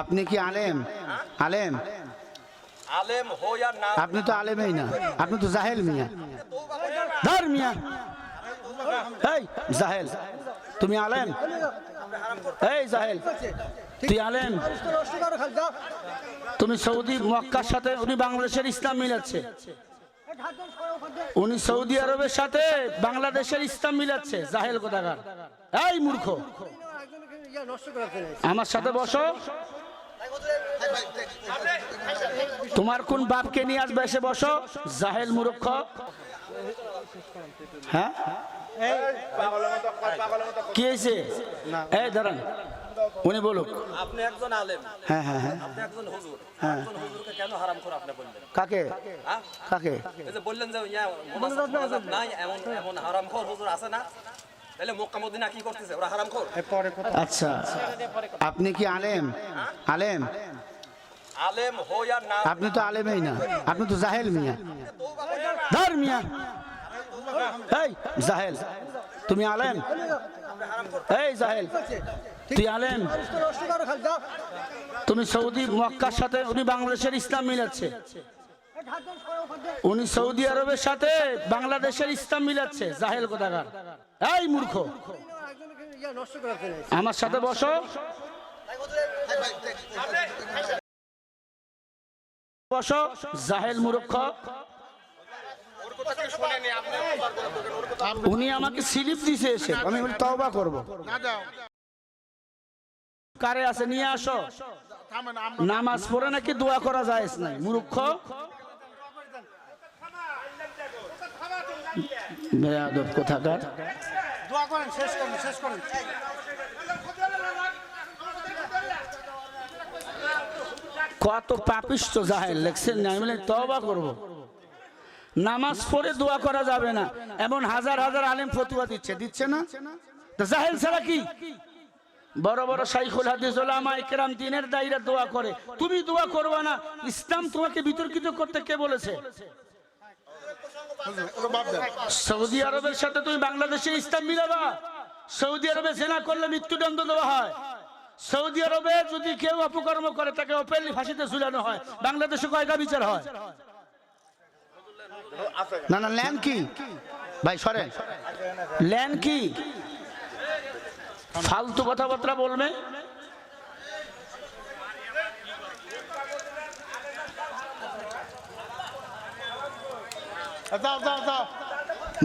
আপনি কি আলেম? আলেম? আপনি তো আলেমই না। আপনি তো জাহেল মিয়া। ধর মিয়া? এই জাহেল। তুমি আলেম? এই জাহেল। তুই আলেম? তুমি সৌদি মক্কার সাথে উনি বাংলাদেশের ইসলাম মিলাচ্ছে। উনি সৌদি আরবের সাথে বাংলাদেশের ইসলাম মিলাচ্ছে। জাহেল কোথাকার? এই মূর্খ। আমার সাথে বসো। তোমার কোন বাপকে নিয়ে আসবে? এসে বসো। জাহেল মূর্খ হ্যাঁ? কি হয়েছে? এই দাঁড়ান। উনি বলুক। আপনি একজন আলেম। হ্যাঁ হ্যাঁ হ্যাঁ। আপনি একজন হুজুর। হ্যাঁ। হুজুরকে কেন হারাম করে আপনি বললেন? কাকে? হ্যাঁ? কাকে? এই যে বললেন যে ইয়া মোনাজাত মোনাজাত নাই এমন এমন হারামখোর হুজুর আছে না? তাহলে মক্কা মদিনা কি করতেছে? ওরা হারামখোর আচ্ছা আপনি কি আলেম? আলেম? আলেম আপনি তো আলেমই না। আপনি তো জাহেল মিয়া। ধর মিয়া। এই জাহেল তুমি আলেম? এই জাহেল তুই আলেম? তুমি সৌদি মক্কার সাথে উনি বাংলাদেশের ইসলাম মিলাচ্ছে। উনি সৌদি আরবের সাথে বাংলাদেশের ইসলাম মিলাচ্ছে জাহেল কোথাকার? এই মূর্খ। আমার সাথে বসো। বসো জাহেল মূর্খ। উনি আমাকে স্লিপ দিছে এসে। আমি তওবা করব। কারে আছে? নিয়ে আসো। নামাজ পড়ে নাকি দোয়া করা যায় নাই? মূর্খ। বেয়াদব কোথাকার? দোয়া করেন, শেষ করুন শেষ করুন। কত পাপিষ্ট জাহেল, লেখছেন না, আমি তওবা করব। নামাজ পড়ে দোয়া করা যাবে না, এমন হাজার হাজার আলেম ফতুয়া দিচ্ছে দিচ্ছে না? জাহেল ছাড়া কি? বড় বড় শাইখুল হাদিস, ওলামা ইকরাম দিনের দায়রা দোয়া করে। তুমি দোয়া করবা না, ইসলাম তোমাকে বিতর্কিত করতে কে বলেছে? সৌদি আরবের সাথে তুমি বাংলাদেশে ইসলাম মিলাবা। সৌদি আরবে জেনা করলে মৃত্যুদণ্ড দেওয়া হয়। সৌদি আরবে যদি কেউ অপকর্ম করে তাকে ওপেনলি ফাঁসিতে ঝুলানো হয়। বাংলাদেশে কয়টা বিচার হয়? না না ল্যান্ড কি? ভাই সরেন। ল্যান্ড কি? ফালতু কথাবার্তা বলবে যাও যাও যাও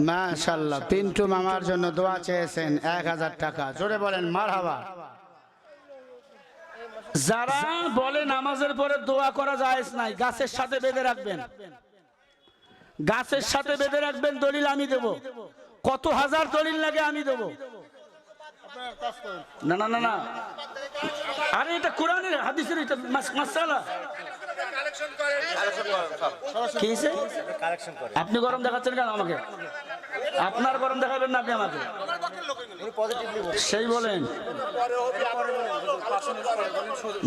মাশাল্লাহ পিন্টু মামার জন্য দোয়া চেয়েছেন, এক হাজার টাকা। জোরে বলেন, মারহাবা। যারা বলে নামাজের পরে দোয়া করা যায় নাই, গাছের সাথে বেঁধে রাখবেন। গাছের সাথে বেঁধে রাখবেন, দলিল আমি দেব। কত হাজার দলিল লাগে আমি দেব। না না না না। আরে, এটা কোরআনের হাদিসের এটা মাসালা? আপনি গরম দেখাচ্ছেন কেন আমাকে? আপনার গরম দেখাবেন না আপনি আমাকে? সেই বলেন।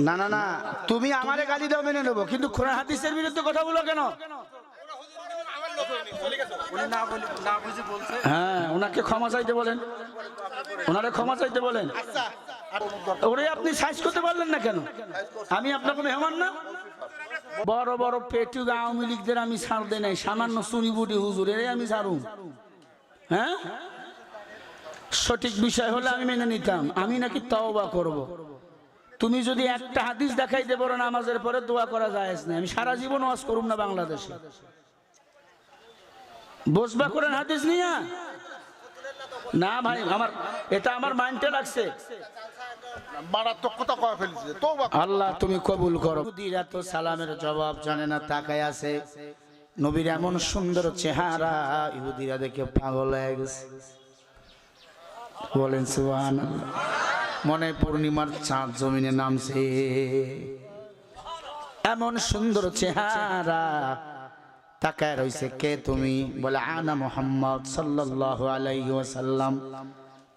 না না না তুমি আমারে গালি দাও মেনে নেব। কিন্তু কোরআন হাদিসের বিরুদ্ধে কথা বলো কেন? হ্যাঁ ওনাকে ক্ষমা চাইতে বলেন। ওনারে ক্ষমা চাইতে বলেন। ওরে আপনি সাইজ করতে পারলেন না কেন? আমি আপনাকে মেহমান না? বড় বড় পেটু আওয়ামী লীগদের আমি ছাড় দেই নাই। সামান্য চুনি বুটি হুজুর এর আমি ছাড়ুম। হ্যাঁ? সঠিক বিষয় হলে আমি মেনে নিতাম। আমি নাকি তওবা করব। তুমি যদি একটা হাদিস দেখাইতে পারো নামাজের পরে দোয়া করা যায় না আমি সারা জীবন ওয়াজ করুম না বাংলাদেশে। বসবা করেন হাদিস নিয়া? না ভাই, আমার এটা আমার মাইন্ডে লাগছে। মারাত্মক কথা কয়ে ফেলেছে। তো আল্লাহ তুমি কবুল করো। ইহুদিরা তো সালামের জবাব জানে না তাকায় আছে। নবীর এমন সুন্দর চেহারা ইহুদিরা দেখে পাগল হয়ে গেছে। বলেন সুবহান মনে পূর্ণিমার চাঁদ জমিনে নামছে। এমন সুন্দর চেহারা তাকায় রইছে কে তুমি? বলে আনা মোহাম্মদ সাল্লাল্লাহু আলাইহি ওয়াসাল্লাম।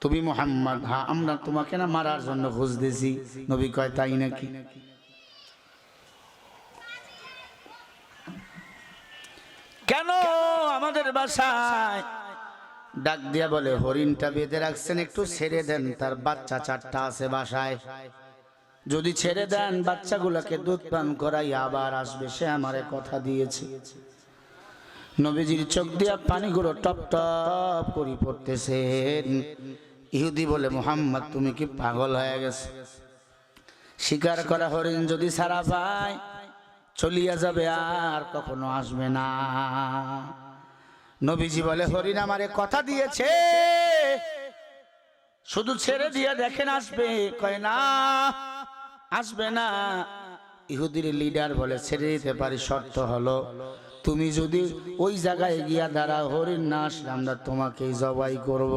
তুমি মোহাম্মদ হ্যাঁ আমরা তোমাকে না মারার জন্য খুঁজতেছি নবী কয় তাই নাকি? কেন আমাদের বাসায়? ডাক দিয়া বলে হরিণটা বেঁধে রাখছেন একটু ছেড়ে দেন তার বাচ্চা চারটা আছে বাসায়। যদি ছেড়ে দেন বাচ্চাগুলোকে দুধ পান করাই আবার আসবে সে আমারে কথা দিয়েছে। নবীজির চোখ দিয়া পানিগুলো টপ টপ করি পড়তেছেন ইহুদি বলে, মোহাম্মদ, তুমি কি পাগল হয়ে গেছে? শিকার করা হরিণ যদি সারা পায় চলিয়া যাবে আর কখনো আসবে না। নবীজি বলে, হরিণ আমারে কথা দিয়েছে, শুধু ছেড়ে দিয়ে দেখেন আসবে। কয়, না, আসবে না। ইহুদির লিডার বলে, ছেড়ে দিতে পারি, শর্ত হলো, তুমি যদি ওই জায়গায় গিয়া দাঁড়া হরিণ না আসলে আমরা তোমাকেই জবাই করব।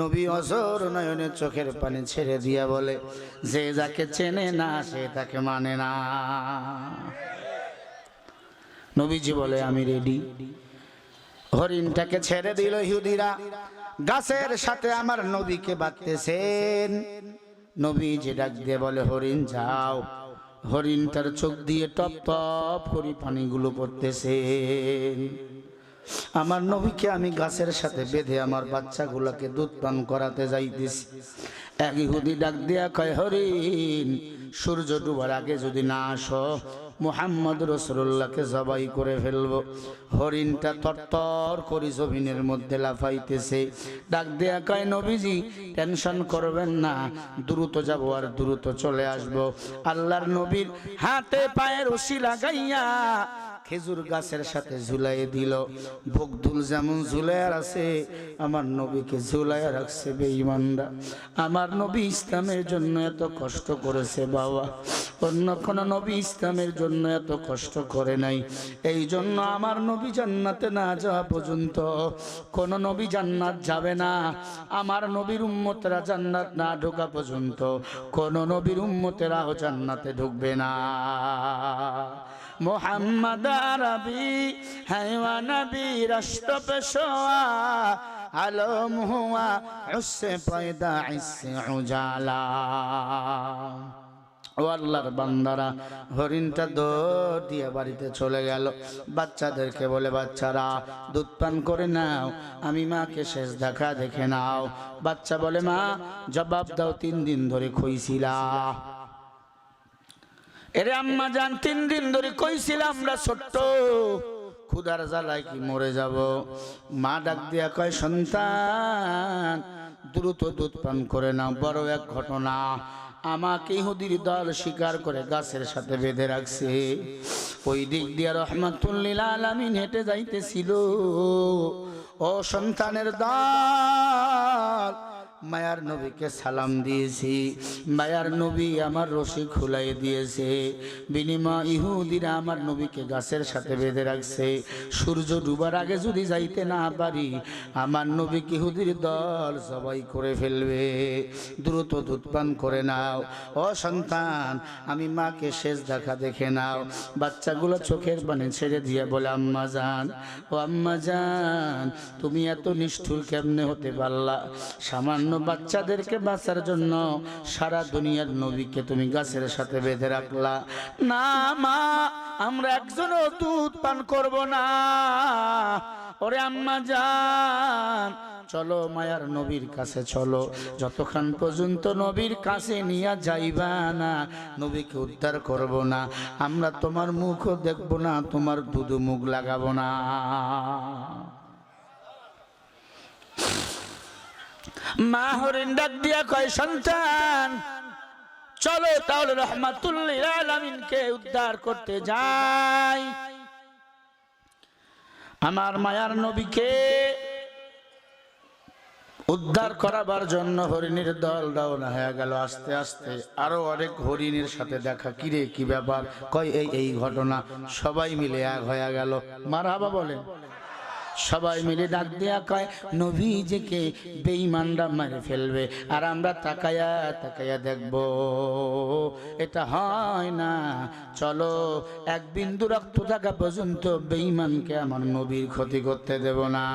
নবী অজর নয়নের চোখের পানি ছেড়ে দিয়া বলে, যে যাকে চেনে না, সে তাকে মানে না। নবীজি বলে, আমি রেডি হরিণটাকে ছেড়ে দিল ইহুদিরা। গাছের সাথে আমার নবীকে বাঁধতেছেন। নবী যে ডাক দিয়ে বলে, হরিণ, যাও। হরিণ তার চোখ দিয়ে টপ টপ করে পানিগুলো পড়তেছেন আমার নবীকে আমি গাছের সাথে বেঁধে আমার বাচ্চাগুলোকে দুধ পান করাতে যাইতেছি। এক ইহুদি ডাক দিয়া কয়, হরিণ, সূর্য ডুবার আগে যদি না আসো, মুহাম্মদ রসুল্লাহকে জবাই করে ফেলব। হরিণটা তরতর করি জমিনের মধ্যে লাফাইতেছে। ডাক দেয়া কয়, নবীজি, টেনশন করবেন না, দ্রুত যাব আর দ্রুত চলে আসব। আল্লাহর নবীর হাতে পায়ের রশি লাগাইয়া খেজুর গাছের সাথে ঝুলাই দিল। বকদুল যেমন ঝুলাইয়ার আছে, আমার নবীকে ঝুলাইয়া রাখছে বেঈমানরা। আমার নবী ইসলামের জন্য এত কষ্ট করেছে বাবা। অন্য কোন নবী ইসলামের জন্য এত কষ্ট করে নাই। এই জন্য আমার নবী জান্নাতে না যাওয়া পর্যন্ত কোন নবী জান্নাত যাবে না। আমার নবীর উম্মতেরা জান্নাত না ঢোকা পর্যন্ত কোন নবীর উম্মতেরাও জান্নাতে ঢুকবে না। মোহাম্মদ আরবি হাইওয়া নবী পেশোয়া আলম হুয়া উসে পয়দা, ইসে উজালা। ও আল্লাহর বান্দারা, হরিণটা দৌড় দিয়ে বাড়িতে চলে গেল। বাচ্চাদেরকে বলে, বাচ্চারা, দুধ পান করে নাও, আমি মাকে শেষ দেখা দেখে নাও। বাচ্চা বলে, মা, জবাব দাও, তিন দিন ধরে খইছিলা। এরে আম্মা যান তিন দিন ধরে কইছিলাম আমরা ছোট্ট। ক্ষুদার জ্বালায় কি মরে যাব? মা ডাক দিয়া কয়, সন্তান, দ্রুত দুধ পান করে নাও, বড় এক ঘটনা। আমাকে ইহুদির দল স্বীকার করে গাছের সাথে বেঁধে রাখছে। ওই দিক দিয়ে রহমাতুল্লিল আলামিন হেঁটে যাইতেছিল। ও সন্তানের দল মায়ার নবীকে সালাম দিয়েছি। মায়ার নবী আমার রশি খুলাই দিয়েছে। বিনিময় ইহুদিরা আমার নবীকে গাছের সাথে বেঁধে রাখছে। সূর্য ডুবার আগে যদি যাইতে না পারি, আমার নবী ইহুদির দল সবাই করে ফেলবে। দ্রুত দুধ পান করে নাও। ও সন্তান, আমি মাকে শেষ দেখা দেখে নাও। বাচ্চাগুলো চোখের পানি ছেড়ে দিয়ে বলে, আম্মা যান। ও আম্মা যান, তুমি এত নিষ্ঠুর কেমনে হতে পারলা? সামান্য বাচ্চাদেরকে বাঁচার জন্য সারা দুনিয়ার নবীকে তুমি গাছের সাথে বেঁধে রাখলা। না মা, আমরা একজনও দুধ পান করব না। ওরে আম্মা যান চলো মায়ার নবীর কাছে চলো। যতক্ষণ পর্যন্ত নবীর কাছে নিয়ে যাইবা না, নবীকে উদ্ধার করব না। আমরা তোমার মুখও দেখব না, তোমার দুধ মুখ লাগাবো না। মা হরিণ ডাক দিয়া কয়, সন্তান, চলো তাহলে রহমাতুল্লিল উদ্ধার করতে যাই। আমার মায়ার নবীকে উদ্ধার করাবার জন্য হরিণের দল রওনা হয়ে গেল। আস্তে আস্তে আরও অনেক হরিণের সাথে দেখা। কিরে, কি ব্যাপার? কয়, এই এই ঘটনা সবাই মিলে এক হয়ে গেল। মারহাবা বলেন সবাই মিলে ডাক দেয়া কয় নবীজিকে বেঈমানরা মেরে ফেলবে। আর আমরা তাকায়া তাকায়া দেখব। এটা হয় না। চলো এক বিন্দু রক্ত থাকা পর্যন্ত বেঈমানকে আমার নবীর ক্ষতি করতে দেব না।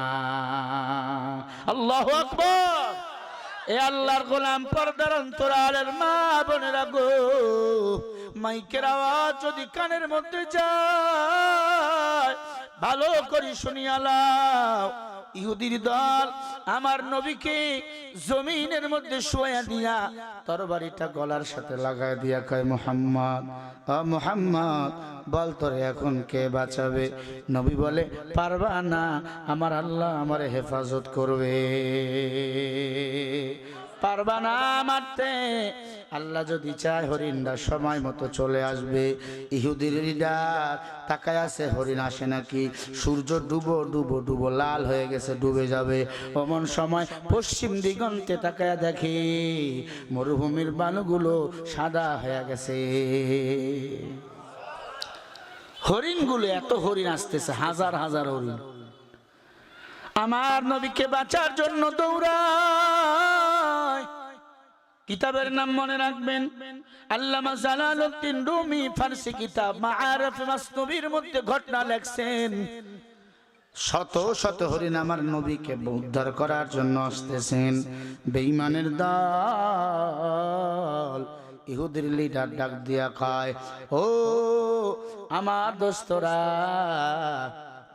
আল্লাহ আকবর! এ আল্লাহর গোলাম পর্দার অন্তরালের মা বোনেরা গো মাইকের আওয়াজ যদি কানের মধ্যে যায়, ভালো করি শুনিয়ালাও ইহুদির দল আমার নবীকে জমিনের মধ্যে শোয়া দিয়া, তরবারিটা গলার সাথে লাগায় দিয়া কয়, মোহাম্মদ মোহাম্মদ, বল তোরে এখন কে বাঁচাবে? নবী বলে, পারবা না, আমার আল্লাহ আমার হেফাজত করবে। পারবা না মারতে আল্লাহ যদি চায় হরিণরা সময় মতো চলে আসবে। ইহুদির তাকায় আছে, হরিণ আসে নাকি? সূর্য ডুবো ডুবো ডুবো, লাল হয়ে গেছে, ডুবে যাবে। অমন সময় পশ্চিম দিগন্তে তাকায় দেখে, মরুভূমির বালুগুলো সাদা হয়ে গেছে। হরিণগুলো এত হরিণ আসতেছে, হাজার হাজার হরিণ। আমার নবীকে বাঁচার জন্য দৌড়ায় কিতাবের নাম মনে রাখবেন। আল্লামা জালালউদ্দিন রুমি ফারসি কিতাব মাআরিফ মাসনবীর মধ্যে ঘটনা লেখছেন। শত শত হরিণ আমার নবীকে উদ্ধার করার জন্য আসতেছেন। বেঈমানের দল ইহুদির লিডার ডাক দিয়া খায় ও আমার দোস্তরা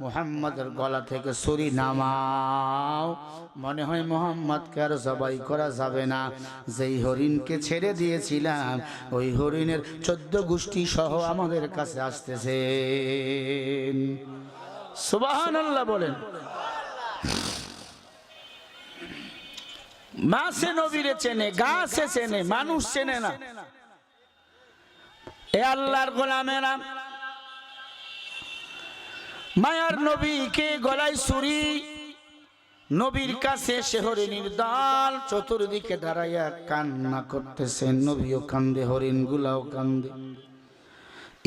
মুহাম্মাদের গলা থেকে ছুরি নামাও। মনে হয় মোহাম্মদকে আর জবাই করা যাবে না। যেই হরিণকে ছেড়ে দিয়েছিলাম, ওই হরিণের চোদ্দ গোষ্ঠী সহ আমাদের কাছে আসতেছে সুবাহান আল্লাহ বলেন। মাসে নবীরে চেনে, গাছে চেনে, মানুষ চেনে না। এ আল্লাহর গোলামেরা। মায়ার নবীকে গলায় ছুরি। নবীর কাছে শেহরিনীর দল চতুর্দিকে দাঁড়াইয়া কান্না করতেছে। নবীও কান্দে হরিণ গুলাও কান্দে।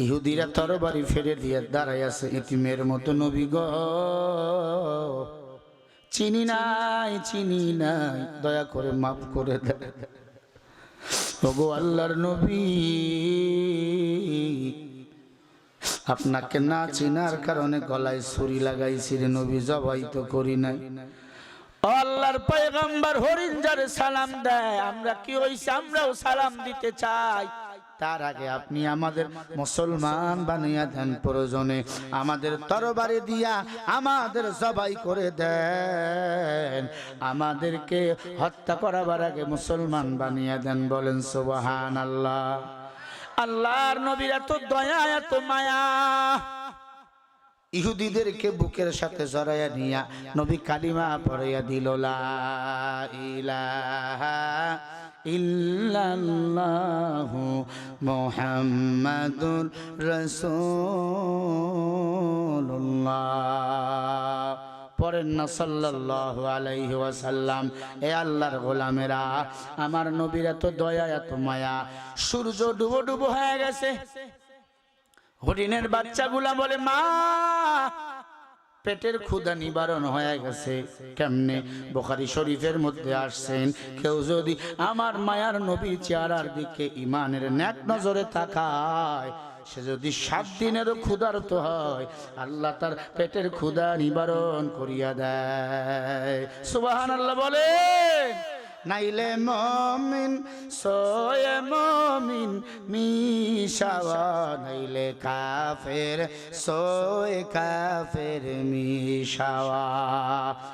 ইহুদিরা তরবারি ফেলে দিয়ে দাঁড়াই ইতিমের মতো। নবী গ, চিনি নাই চিনি নাই, দয়া করে মাফ করে দেয় ওগো আল্লাহর নবী আপনাকে না চিনার কারণে গলায় ছুরি লাগাইছি রে নবী, জবাই তো করি নাই। আল্লাহর হরিণ যারে সালাম দেয়। আমরা কি আমরাও সালাম দিতে চাই। তার আগে আপনি আমাদের মুসলমান বানিয়ে দেন প্রয়োজনে। আমাদের তরবারি দিয়া আমাদের জবাই করে দেন। আমাদেরকে হত্যা করাবার আগে মুসলমান বানিয়ে দেন বলেন সুবহান আল্লাহ আল্লাহর নবীর এত দয়া, এত মায়া। ইহুদিদেরকে বুকের সাথে জড়াইয়া নিয়া নবী কালিমা পড়াইয়া দিল ইল্লাল্লাহু মুহাম্মাদুর রাসূলুল্লাহ। পরেন না সাল্লাল্লাহু আলাইহি ওয়াসাল্লাম। এ আল্লাহর গোলামেরা, আমার নবীর এত দয়া, এত মায়া। সূর্য ডুবো ডুবো হয়ে গেছে। হরিণের বাচ্চাগুলা বলে, মা, পেটের ক্ষুধা নিবারণ হয়ে গেছে। কেমনে বোখারি শরীফের মধ্যে আসছেন, কেউ যদি আমার মায়ার নবীর চেহারার দিকে ইমানের ন্যাক নজরে তাকায় সে যদি সাত দিনেরও ক্ষুধার্ত হয়, আল্লাহ তার পেটের ক্ষুধা নিবারণ করিয়া দেয়। সুবাহান আল্লাহ বলে নাইলে মমিন, সোয়ে মমিন, মিশাওয়া। নাইলে কাফের, সোয়ে কাফের, মিশাওয়া।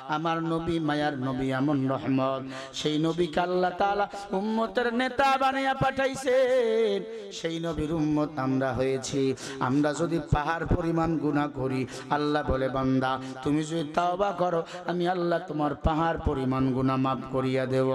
আমার নবী, মায়ার নবী আমন রহমত। সেই নবীকে আল্লাহ তাআলা উম্মতের নেতা বানিয়ে পাঠাইছেন। সেই নবীর উম্মত আমরা হয়েছি। আমরা যদি পাহাড় পরিমাণ গুনাহ করি, আল্লাহ বলে, বান্দা, তুমি যদি তাওবা করো, আমি আল্লাহ তোমার পাহাড় পরিমাণ গুনাহ মাফ করিয়া দেব।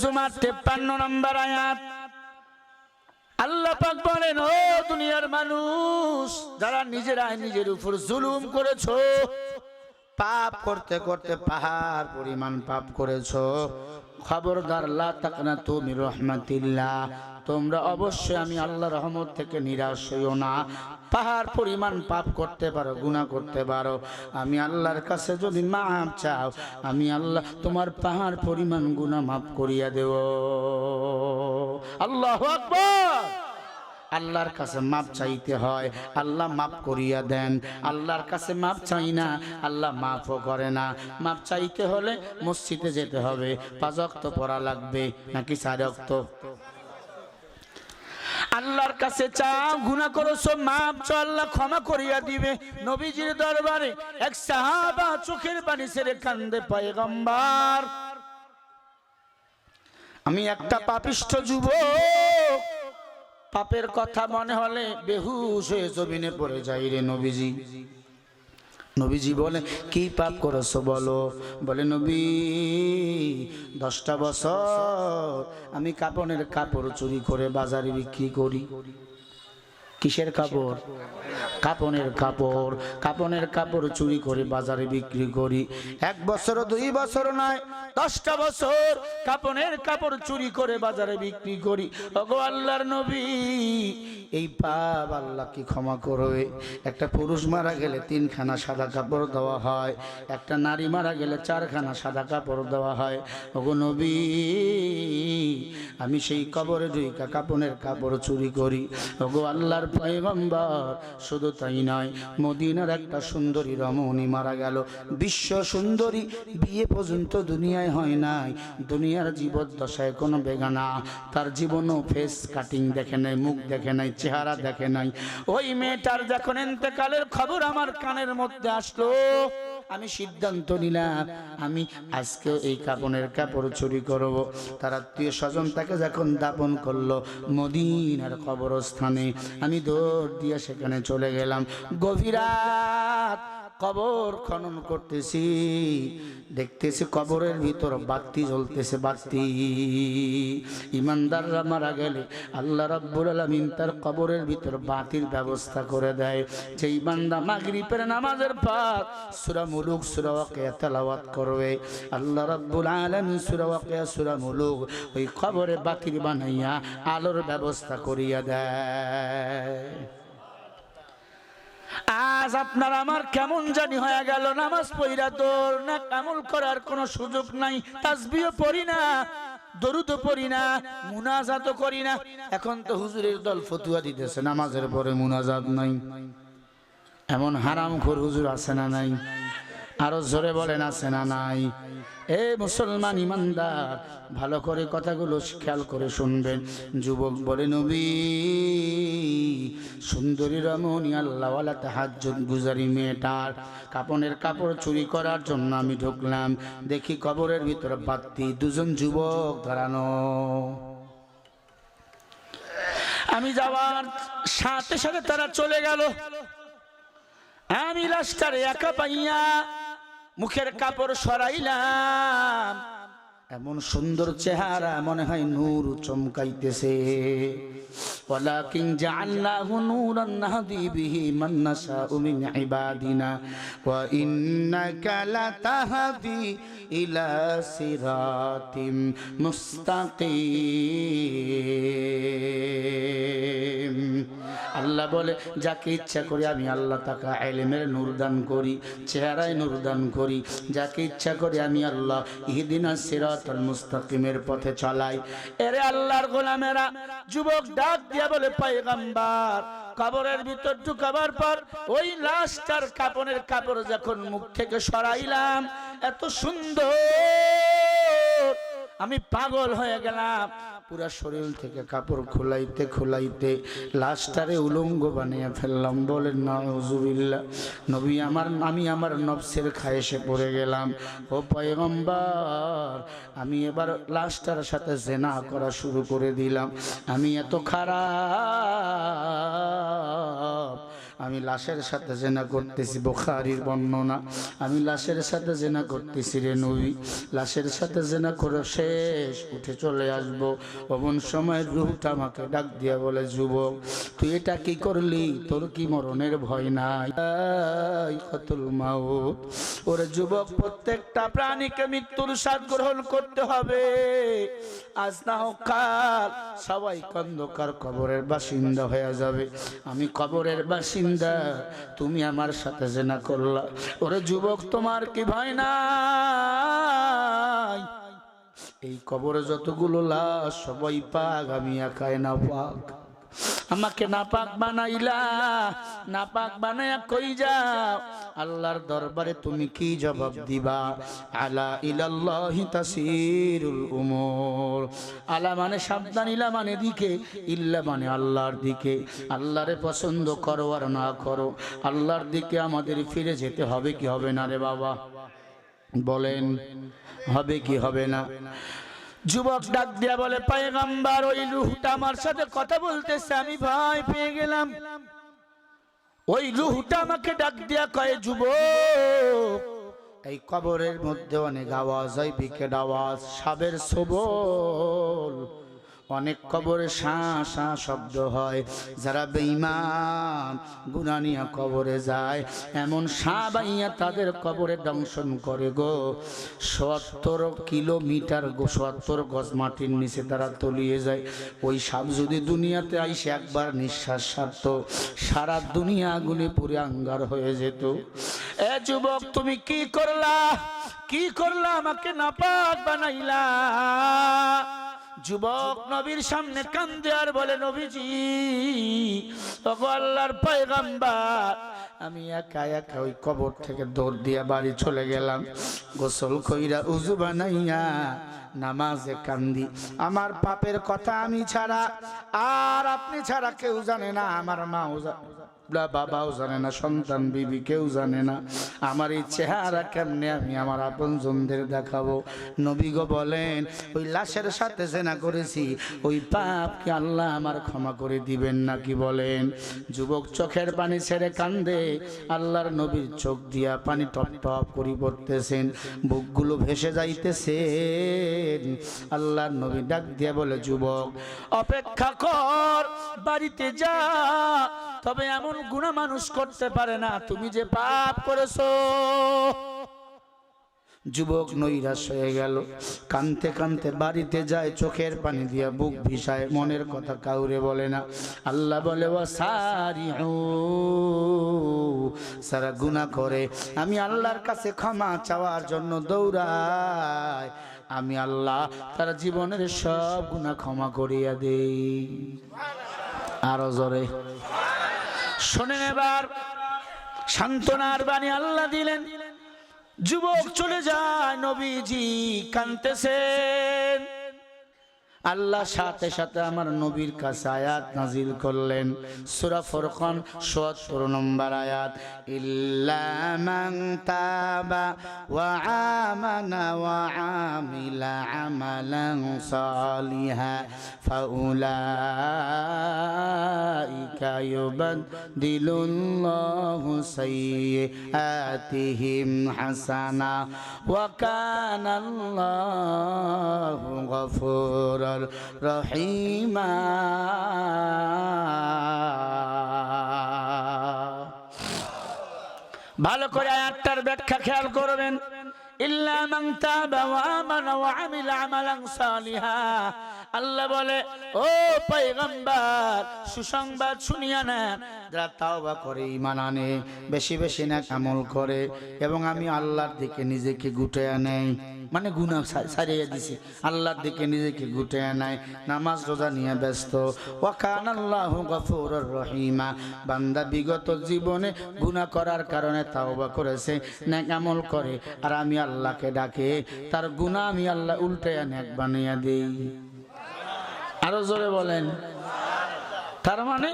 সূরা 53 নম্বর আয়াত। আল্লাহ পাক বলেন, ও দুনিয়ার মানুষ, যারা নিজেরাই নিজের উপর জুলুম করেছ, পাপ করতে করতে পাহাড় পরিমাণ পাপ করেছ, খবরদার লা তাকনা তুমি রহমাতিল্লাহ তোমরা অবশ্যই আমি আল্লাহ রহমত থেকে নিরাশ হইও না। পাহাড় পরিমাণ পাপ করতে পারো, গুনাহ করতে পারো। আমি আল্লাহর কাছে যদি মাপ চাও, আমি আল্লাহ তোমার পাহাড় পরিমাণ গুনাহ মাফ করিয়া দেব। আল্লাহ আল্লাহর কাছে মাপ চাইতে হয়, আল্লাহ মাপ করিয়া দেন। আল্লাহর কাছে মাপ চাই না, আল্লাহ মাফও করে না। মাপ চাইতে হলে মসজিদে যেতে হবে পাঁচক্ত পড়া লাগবে, নাকি চারক্ত আল্লাহর কাছে চাও, গুনাহ করছ মাপ চো আল্লাহ ক্ষমা করিয়া দিবে। নবীজির দরবারে এক সাহাবা চোখের পানি ছেড়ে কান্দে, পয়গম্বর। আমি একটা পাপিষ্ঠ যুবক। পাপের কথা মনে হলে বেহুশ হয়ে জমিনে পড়ে যাই রে নবীজি। নবীজি বলে, কি পাপ করেছ বলো? বলে, নবী, দশটা বছর আমি কাপনের কাপড় চুরি করে বাজারে বিক্রি করি। কিসের কাপড়? কাপনের কাপড়। কাপনের কাপড় চুরি করে বাজারে বিক্রি করি। এক বছর, দুই বছর নয়, দশটা বছর কাপনের কাপড় চুরি করে বাজারে বিক্রি করি। ওগো আল্লাহর নবী, এই পাপ আল্লাহ কি ক্ষমা করবে? একটা পুরুষ মারা গেলে তিনখানা সাদা কাপড় দেওয়া হয়, একটা নারী মারা গেলে চারখানা সাদা কাপড় দেওয়া হয়। ওগো নবী, আমি সেই কবরে ঢুইকা কাপনের কাপড় চুরি করি। ওগো আল্লাহর পয়গম্বর। শুধু তাই নয়, মদিনার একটা সুন্দরী রমণী মারা গেল। বিশ্ব সুন্দরী, বিয়ে পর্যন্ত দুনিয়ায় হয় নাই। দুনিয়ার জীবদ্দশায় কোনো বেগানা তার জীবনও ফেস কাটিং দেখে নাই, মুখ দেখে নাই, চেহারা দেখে নাই। ওই মেয়েটার যখন এতেকালের খবর আমার কানের মধ্যে আসলো আমি সিদ্ধান্ত নিলাম, আমি আজকে এই কাপনের কাপড় চুরি করব। তার আত্মীয় স্বজন তাকে যখন দাপন করল মদিনার কবরস্থানে, আমি দৌড় দিয়ে সেখানে চলে গেলাম। গভীরাত কবর খনন করতেছি। দেখতেছি কবরের ভিতর বাতি জ্বলতেছে, বাতি। ইমানদাররা মারা গেলে আল্লাহ রাব্বুল আলামিন তার কবরের ভিতর বাতির ব্যবস্থা করে দেয়। যে ইমানদা মাগরিবের নামাজের পর সূরা মুলুক, সূরা ওয়াকিয়া তেলাওয়াত করবে। আল্লাহ রাব্বুল আলামিন সূরা ওয়াকিয়া, সূরা মুলুক ওই কবরে বাতির বানাইয়া আলোর ব্যবস্থা করিয়া দেয়। আজ আপনার আমার কেমন জানি হয়ে গেল, নামাজ পইরা তোর না কামল করার কোনো সুযোগ নাই তাসবিও পড়ি না, দরুদ পড়ি না করি না। এখন তো হুজুরের দল ফতুয়া দিতেছে, নামাজের পরে নাই। এমন হারাম খোর হুজুর আছে না নাই? আরও জোরে বলেন, আছে না নাই? এ মুসলমান ইমানদার, ভালো করে কথাগুলো খেয়াল করে শুনবেন। যুবক বলে, নবী, সুন্দরী রমণী, আল্লাহওয়ালা তাহাজ্জুদ গুজারি মেয়েটার কাপনের কাপড় চুরি করার জন্য আমি ঢুকলাম। দেখি কবরের ভিতরে বাত্তি দুজন যুবক দাঁড়ানো। আমি যাওয়ার সাথে সাথে তারা চলে গেল। আমি লাস্টারে একা পাইয়া মুখের কাপড় সরাইলাম। এমন সুন্দর চেহারা মনে হয় নূর চমকাইতেছে। ولكن جعلناه نورا نهدي به من نشاء من عبادنا وإنك لتهدي إلى صراط مستقيم আল্লাহ বলে যাকে ইচ্ছা করি আমি আল্লাহ তাকে এলেমের নূর দান করি চেহারায় নূর দান করি যাকে ইচ্ছা করি আমি আল্লাহ ইহদিনা সিরাতাল মুস্তাকিমের পথে চলাই এরে আল্লাহর গোলামেরা যুবক ডাক দিয়া বলে, পাইগাম্বার, কবরের ভিতর ঢুকাবার পর ওই লাশটার কাপনের কাপড় যখন মুখ থেকে সরাইলাম, এত সুন্দর, আমি পাগল হয়ে গেলাম। পুরা শরীর থেকে কাপড় খোলাইতে খোলাইতে লাশটারে উলঙ্গ বানিয়ে ফেললাম। বলেন নজুবিল্লা নবী আমার, আমি আমার নবসের খায়েসে পড়ে গেলাম। ও পয়গম্বর, আমি এবার লাশটার সাথে জেনা করা শুরু করে দিলাম। আমি এত খারাপ আমি লাশের সাথে জেনা করতেছি, বোখারির বর্ণনা। আমি লাশের সাথে জেনা করতেছি রে নবী। লাশের সাথে জেনা করে শেষ, উঠে চলে আসব। অমন সময় রুহটা আমাকে ডাক দিয়া বলে, যুবক, তুই এটা কি করলি? তোর কি মরণের ভয় নাই? কতুল মাউত। ওরে যুবক, প্রত্যেকটা প্রাণীকে মৃত্যুর স্বাদ গ্রহণ করতে হবে। আজ না হোক কাল সবাই কন্দকার কবরের বাসিন্দা হয়ে যাবে। আমি কবরের বাসিন্দা তুমি আমার সাথে জেনা করলা। ওরে যুবক, তোমার কি ভয় নাই? এই কবরে যতগুলো লাশ, সবাই পাক, আমি একাই না পাক আমাকে নাপাক বানাইলা, নাপাক বানায়া কই যাও? আল্লাহর দরবারে তুমি কি জবাব দিবা? আলা ইলাল্লাহি তাসিরুল উমুর। আলা মানে সাবধান, ইলা মানে দিকে, ইল্লা মানে আল্লাহর দিকে। আল্লাহরে পছন্দ করো আর না করো। আল্লাহর দিকে আমাদের ফিরে যেতে হবে কি হবে না রে বাবা? বলেন, হবে কি হবে না? যুবক ডাক দিয়া বলে, পায়গাম্বার, ওই রুহটা আমার সাথে কথা বলতেছে, আমি ভাই পেয়ে গেলাম। ওই রুহটা আমাকে ডাক দিয়া কয়ে, যুবক, এই কবরের মধ্যে অনেক আওয়াজ হয়, বিকেট আওয়াজ, সাবের সবল। অনেক কবরে শাঁ শাঁ শব্দ হয়। যারা বেঈমান গুনানিয়া কবরে যায়। এমন শাঁ বাইয়া তাদের কবরে দংশন করে গো। সত্তর কিলোমিটার গো, সত্তর গজ মাটির নিচে তারা তলিয়ে যায়। ওই সাপ যদি দুনিয়াতে আইসে একবার নিঃশ্বাস ছাড়তো, সারা দুনিয়া আগুনে পুরে আঙ্গার হয়ে যেত। এ যুবক, তুমি কি করলা? কি করলা? আমাকে নাপাক বানাইলা। যুবক নবীর সামনে কান্দে আর বলে, নবীজি আল্লাহর পয়গাম্বার, আমি একা একা ওই কবর থেকে দৌড় দিয়া বাড়ি চলে গেলাম। গোসল কইরা উজু বানাইয়া নামাজে কান্দি। আমার পাপের কথা আমি ছাড়া আর আপনি ছাড়া কেউ জানে না, আমার মাও জানে বাবাও জানে না, সন্তান বিবি কেউ জানে না। আমার এই চেহারা কেমনে আমি আমার আপনজনদের দেখাবো? নবী গো বলেন, ওই লাশের সাথে জেনা করেছি, ওই পাপ কি আল্লাহ আমার ক্ষমা করে দিবেন নাকি বলেন? যুবক চোখের পানি ছেড়ে কান্দে, আল্লাহর নবীর চোখ দিয়া পানি টপ টপ করি পড়তেছেন, বুকগুলো ভেসে যাইতেছে আল্লাহর নবী ডাক দিয়া বলে, যুবক, অপেক্ষা কর, বাড়িতে যা তবে এমন গুণা মানুষ করতে পারে না। তুমি যে পাপ করেছ। যুবক নৈরাশ হয়ে গেল। কানতে কানতে বাড়িতে যায়, চোখের পানি দিয়া বুক ভিসায়, মনের কথা কাউরে বলে না। আল্লাহ বলে ও সারি সারা গুণা করে। আমি আল্লাহর কাছে ক্ষমা চাওয়ার জন্য দৌড়াই। আমি আল্লাহ তার জীবনের সব গুণা ক্ষমা করিয়া দেই। আরও জোরে। শোনেন এবার। সান্ত্বনার বাণী আল্লাহ দিলেন। যুবক চলে যায় নবীজি কানতেছেন আল্লাহ সাথে সাথে আমার নবীর কাছে আয়াত নাজিল করলেন। সূরা ফুরকান 77 নম্বর আয়াত। ইল্লা মান তাবা ওয়া আমানা ওয়া আমিলা আমালান সালিহা, ফাউলাইকা ইউবাদদিলুল্লাহু সাইয়্যাতিহিম হাসানা, ওয়া কানা আল্লাহু গফুরার রহিমা। ভালো করে আয়াতটার ব্যাখ্যা খেয়াল করবেন। ইল্লা মান তাবা ওয়া আমানা ওয়া আমিলা আমালান সালিহা। আল্লাহ বলে, ও পয়গম্বর, সুসংবাদ শুনিয়া নেন। যারা তাওবা করে, ঈমান আনে, বেশি বেশি আমল করে এবং আমি আল্লাহর দিকে নিজেকে গুটাইয়া নেই। মানে গুনাহ সারিয়ে দিছি। আল্লাহর দিকে নিজেকে গুটাইয়া নেয়, নামাজ রোজা নিয়ে ব্যস্ত। ওয়াকান আল্লাহ গফুরুর রহিমা। বান্দা বিগত জীবনে গুনাহ করার কারণে তাওবা করেছে, নেক আমল করে। আর আমি আল্লাহকে ডাকে, তার গুণা আমি আল্লাহ উল্টাইয়া নেক বানাইয়া দিই। আরও জোরে বলেন। তার মানে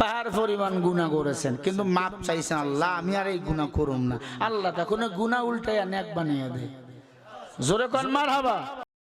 পাহাড় পরিমাণ গুণা করেছেন, কিন্তু মাপ চাইছেন, আল্লাহ, আমি আর এই গুণা করুম না। আল্লাহ তখন গুণা উল্টাইয়া নেক বানিয়ে দেয়। জোরে কন মার হাবা